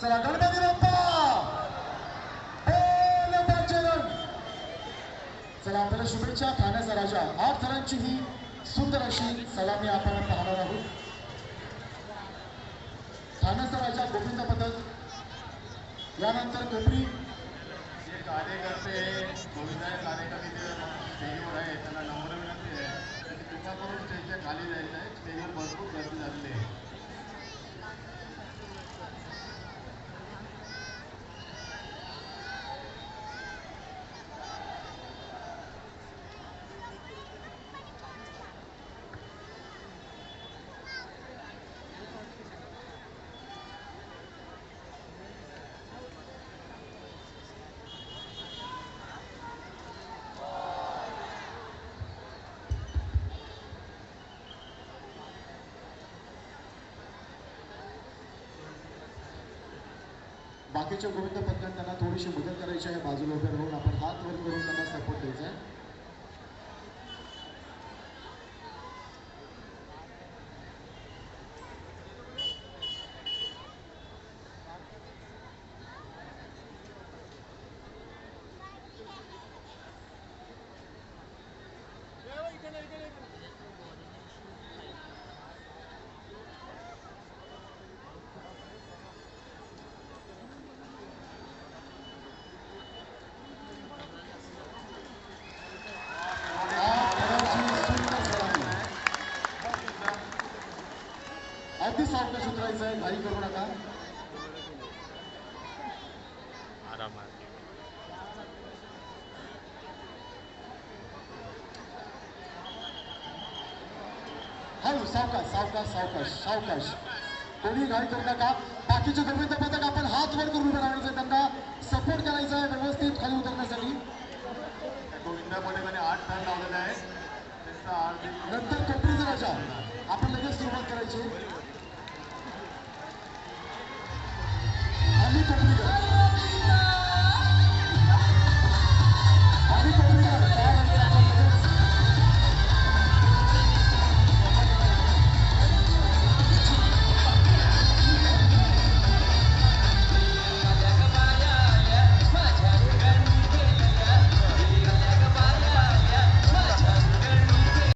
चला गणपती बाप्पा बोल बजरंग. चला आपल्याला शुभेच्छा ठाण्याचा राजा आठ थरांची ही सुंदर अशी सलामी आपण पाहणार आहोत ठाण्याचा राजा गोविंद पदक यानंतर कोपरी बाकीच्या गोविंद पथकात त्यांना थोडीशी मदत करायची आहे. बाजूला उभे राहून आपण हात वर करून त्यांना सपोर्ट द्यायचा आहे. उतरायचं आहे घाई करू नका सावकाश सावकाश सावकाश सावकाश कोणी घाई करू नका बाकीचे गोविंद पथक आपण हात वर करून उभे सपोर्ट करायचा व्यवस्थित खाली उतरण्यासाठी गोविंदा आठ टन लावलेले आहे नंतर कोपरीचा राजा आपण लगेच सुरुवात करायची